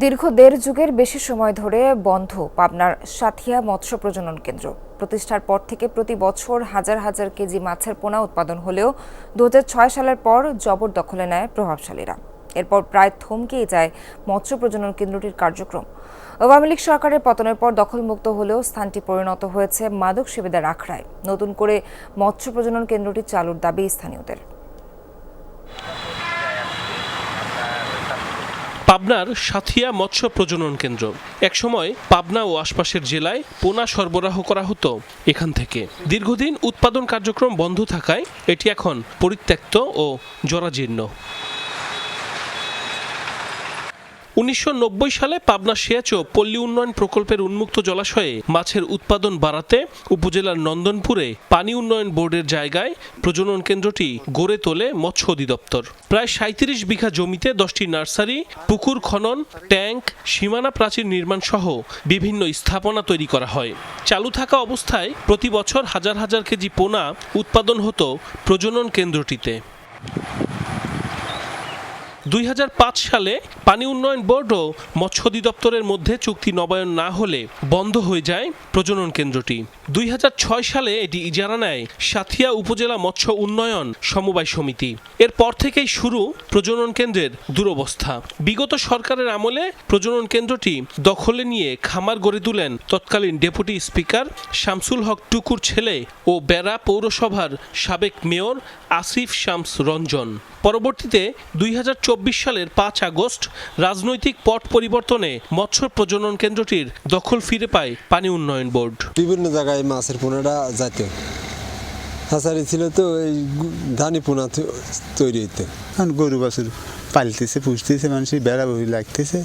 দীর্ঘ দেড় যুগের বেশি সময় ধরে বন্ধ পাবনার সাথিয়া মৎস্য প্রজনন কেন্দ্র। প্রতিষ্ঠার পর থেকে প্রতি বছর হাজার হাজার কেজি মাছের পোনা উৎপাদন হলেও দু হাজার ছয় সালের পর জবরদখলে নেয় প্রভাবশালীরা। এরপর প্রায় থমকেই যায় মৎস্য প্রজনন কেন্দ্রটির কার্যক্রম। আওয়ামী লীগ সরকারের পতনের পর দখলমুক্ত হলেও স্থানটি পরিণত হয়েছে মাদক সেবেদার আখড়ায়। নতুন করে মৎস্য প্রজনন কেন্দ্রটি চালুর দাবি স্থানীয়দের। পাবনার সাথিয়া মৎস্য প্রজনন কেন্দ্র। একসময় পাবনা ও আশপাশের জেলায় পোনা সরবরাহ করা হতো এখান থেকে। দীর্ঘদিন উৎপাদন কার্যক্রম বন্ধ থাকায় এটি এখন পরিত্যক্ত ও জরাজীর্ণ। উনিশশো নব্বই সালে পাবনা ও পল্লী উন্নয়ন প্রকল্পের উন্মুক্ত জলাশয়ে মাছের উৎপাদন বাড়াতে উপজেলার নন্দনপুরে পানি উন্নয়ন বোর্ডের জায়গায় প্রজনন কেন্দ্রটি গড়ে তোলে মৎস্য অধিদপ্তর। প্রায় সাঁত্রিশ বিঘা জমিতে দশটি নার্সারি, পুকুর খনন, ট্যাঙ্ক, সীমানা প্রাচীর নির্মাণ সহ বিভিন্ন স্থাপনা তৈরি করা হয়। চালু থাকা অবস্থায় প্রতি বছর হাজার হাজার কেজি পোনা উৎপাদন হতো প্রজনন কেন্দ্রটিতে। দুই হাজার পাঁচ সালে পানি উন্নয়ন বোর্ড ও মৎস্য অধিদপ্তরের মধ্যে চুক্তি নবায়ন না হলে বন্ধ হয়ে যায় প্রজনন কেন্দ্রটি। দুই হাজার ছয় সালে এটি ইজারা নেয় সাথিয়া উপজেলা মৎস্য উন্নয়ন সমবায় সমিতি। এরপর থেকেই শুরু প্রজনন কেন্দ্রের দুরবস্থা। বিগত সরকারের আমলে প্রজনন কেন্দ্রটি দখলে নিয়ে খামার গড়ে তুলেন তৎকালীন ডেপুটি স্পিকার শামসুল হক টুকুর ছেলে ও বেড়া পৌরসভার সাবেক মেয়র আসিফ শামস রঞ্জন। পরবর্তীতে দুই হাজার সালের পাঁচ আগস্ট রাজনৈতিক পট পরিবর্তনে মৎস্য প্রজনন কেন্দ্রটির দখল ফিরে পায় পানি উন্নয়ন বোর্ড। বিভিন্ন জায়গায় মাছের পোনাটা যাইতো। হাসারি ছিল তো এই ধানি পোনা তৈরি হইতে। গরু বাছুর পালতেছে পুষতেছে মানুষের বেড়া বই লাগতেছে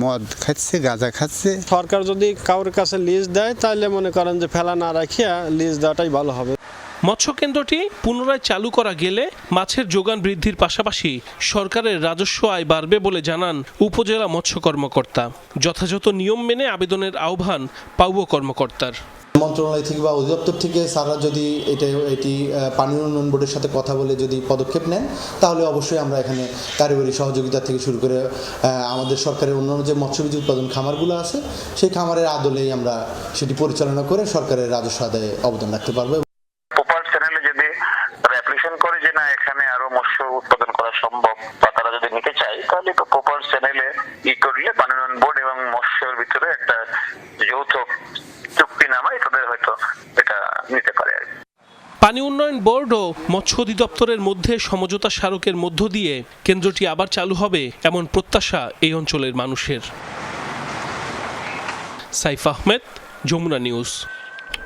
মদ খাচ্ছে গাঁজা খাচ্ছে। সরকার যদি কারোর কাছে লিজ দেয় তাহলে মনে করেন যে ফেলা না রাখিয়া লিজ দেওয়াটাই ভালো হবে। মৎস্য কেন্দ্রটি পুনরায় চালু করা গেলে মাছের যোগান বৃদ্ধির পাশাপাশি সরকারের রাজস্ব আয় বাড়বে বলে জানান উপজেলা মৎস্য কর্মকর্তা। যথাযথ নিয়ম মেনে আবেদনের আহ্বান পাউব কর্মকর্তার। মন্ত্রণালয় থেকে বা অধিদপ্তর থেকে সারা যদি এটা, এটি পানি উন্নয়ন বোর্ডের সাথে কথা বলে যদি পদক্ষেপ নেন, তাহলে অবশ্যই আমরা এখানে কারিগরি সহযোগিতা থেকে শুরু করে আমাদের সরকারের অন্যান্য যে মৎস্যবীজ উৎপাদন খামারগুলো আছে, সেই খামারের আদলেই আমরা সেটি পরিচালনা করে সরকারের রাজস্ব আদায়ে অবদান রাখতে পারব প্রপার চ্যানেলে যদি তারা অ্যাপ্লিকেশন করে যে না এখানে মৎস্য উৎপাদন করা সম্ভব বা তারা যদি নিতে চায়, তাহলে তো প্রপার চ্যানেলে ই করলে পানীয় বোর্ড এবং মৎস্যের ভিতরে একটা যৌথ চুক্তি নামায় তাদের হয়তো এটা নিতে পারে আর পানি উন্নয়ন বোর্ড ও মৎস্য অধিদপ্তরের মধ্যে সমঝোতা স্মারকের মধ্য দিয়ে কেন্দ্রটি আবার চালু হবে এমন প্রত্যাশা এই অঞ্চলের মানুষের। সাইফ আহমেদ, যমুনা নিউজ।